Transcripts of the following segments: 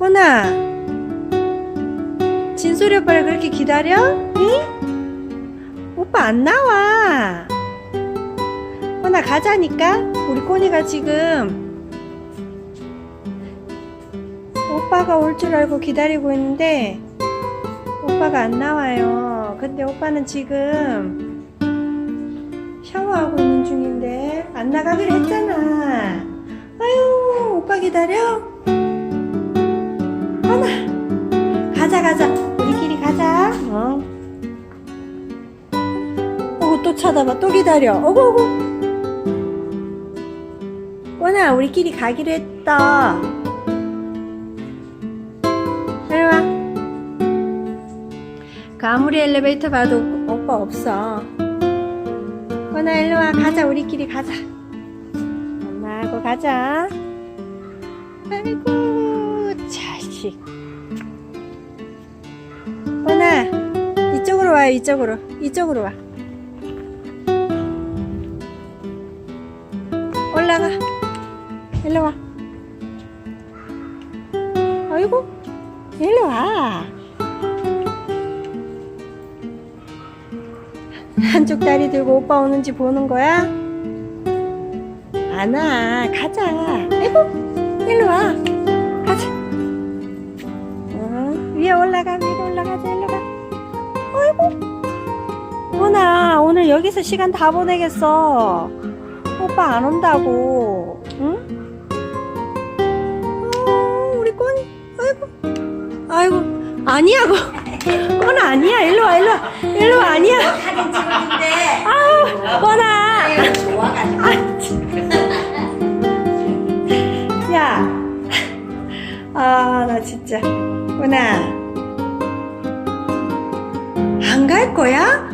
꼬나. 진소리 오빠를 그렇게 기다려? 응? 오빠 안 나와. 꼬나 가자니까. 우리 꼬니가 지금 오빠가 올 줄 알고 기다리고 있는데 오빠가 안 나와요. 근데 오빠는 지금 샤워하고 있는 중인데 안 나가기로 했잖아. 아유 오빠 기다려 가자. 우리끼리 가자. 어. 어구 또 쳐다봐. 또 기다려. 어구 어구. 원아 우리끼리 가기로 했다. 이리와. 그 아무리 엘리베이터 봐도 오빠 없어. 원아 일로 와. 가자. 우리끼리 가자. 엄마하고 가자. 아이고 자식 와요 이쪽으로 이쪽으로 와 올라가 일로 와 아이고 일로 와 한쪽 다리 들고 오빠 오는지 보는 거야? 안 와. 가자. 아이고, 일로 와. 여기서 시간 다 보내겠어. 오빠 안 온다고. 응? 어, 우리 꼬니. 아이고. 아이고. 아니야, 고 꼬나 아니야. 일로 와, 일로 와. 일로 와, 아니야. 사진 찍는데 아우, 꼬나. 야, 아, 나 진짜. 꼬나. 안 갈 거야?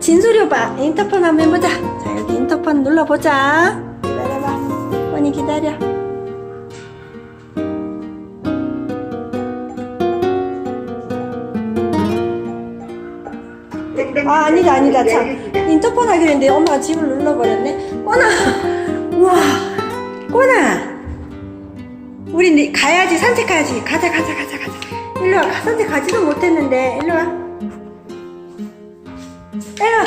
진소리 오빠, 인터폰 한번 해보자. 자, 여기 인터폰 눌러보자. 기다려봐. 꼬니 기다려. 아, 아니다, 아니다. 참. 인터폰 하기로 했는데 엄마가 집을 눌러버렸네. 꼬나! 우와! 꼬나! 우리 내- 가야지, 산책 가야지. 가자, 가자, 가자, 가자. 일로 와. 산책 가지도 못했는데. 일로 와. 와,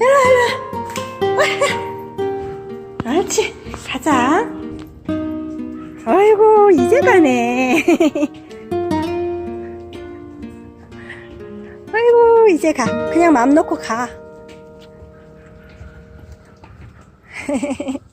일로 와. 옳지. 가자. 아이고, 이제 가네. 아이고 이제 가 그냥 맘 놓고 가